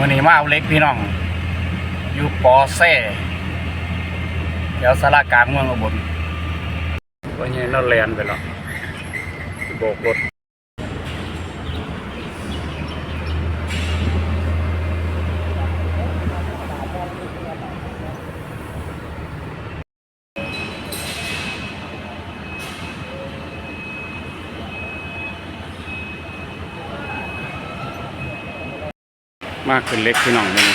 วันนี้มาเอาเล็กพี่น้อง อยู่ปอเซ่เดี๋ยวสารากลางเมืองอุบลวันนี้เราแลนไปแล้วโบกรถ มากขึ้นเล็กพี่น้องนี่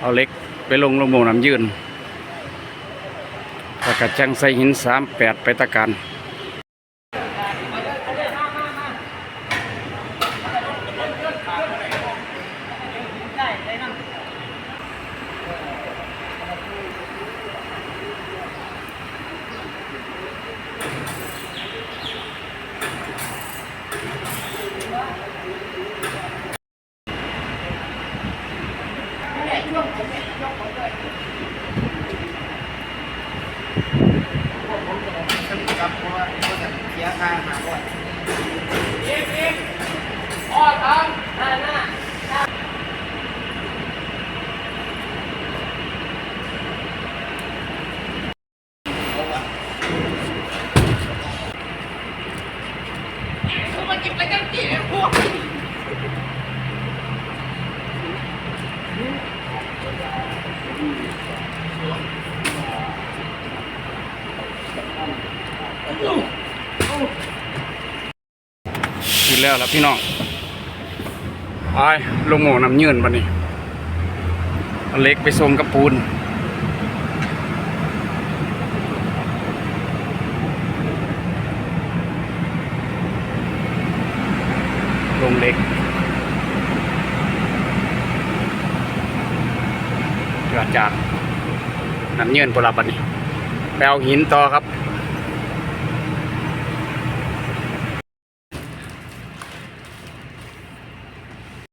เอาเล็กไปลงลงโมน้ำยืนตะกะจังใส่หินสามแปดไปตะการ ครับเพราะว่าเขาจะเสียค่าหาก่อน กินแล้วล่ะพี่น้องไปลงโมน้ำยืนบันนี้เล็กไปส่งกับปูนลงเล็กเกิดจากน้ำเยินพลับบันนี้ไปเอาหินต่อครับ